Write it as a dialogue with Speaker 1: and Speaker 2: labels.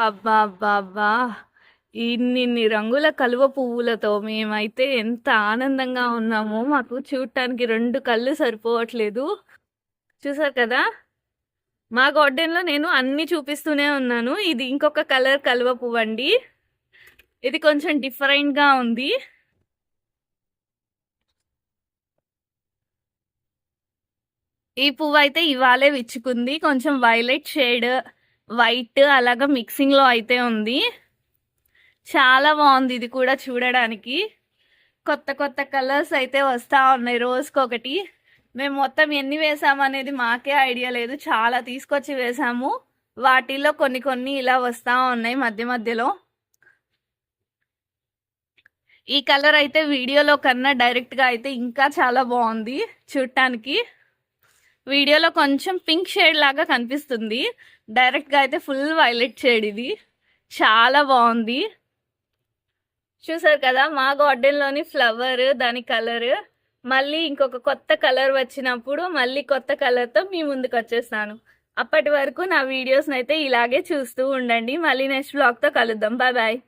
Speaker 1: అబ్బా అబ్బా అబ్బా ఇన్నిన్ని రంగుల కలువ పువ్వులతో మేమైతే ఎంత ఆనందంగా ఉన్నామో మాకు చూడటానికి రెండు కళ్ళు సరిపోవట్లేదు. చూసారు కదా? మా గార్డెన్లో నేను అన్ని చూపిస్తూనే ఉన్నాను. ఇది ఇంకొక కలర్ కలువ పువ్వు అండి ఇది కొంచెం డిఫరెంట్గా ఉంది. ఈ పువ్వు అయితే ఇవాళే విచ్చుకుంది. కొంచెం వైలెట్ షేడ్ వైట్ అలాగా మిక్సింగ్లో అయితే ఉంది. చాలా బాగుంది ఇది కూడా చూడడానికి. కొత్త కొత్త కలర్స్ అయితే వస్తూ ఉన్నాయి రోజుకొకటి. మేము మొత్తం ఎన్ని వేసామనేది మాకే ఐడియా లేదు. చాలా తీసుకొచ్చి వేసాము. వాటిల్లో కొన్ని కొన్ని ఇలా వస్తూ ఉన్నాయి మధ్య మధ్యలో. ఈ కలర్ అయితే వీడియోలో కన్నా డైరెక్ట్గా అయితే ఇంకా చాలా బాగుంది చూడటానికి వీడియోలో కొంచెం పింక్ షేడ్ లాగా కనిపిస్తుంది. డైరెక్ట్గా అయితే ఫుల్ వైలెట్ షేడ్ ఇది. చాలా బాగుంది. చూసారు కదా మా గార్డెన్లోని ఫ్లవర్ దాని కలర్. మళ్ళీ ఇంకొక కొత్త కలర్ వచ్చినప్పుడు మళ్ళీ కొత్త కలర్తో మీ ముందుకు వచ్చేస్తాను. అప్పటి వరకు నా వీడియోస్ని అయితే ఇలాగే చూస్తూ ఉండండి. మళ్ళీ నెక్స్ట్ బ్లాగ్తో కలుద్దాం. Bye bye.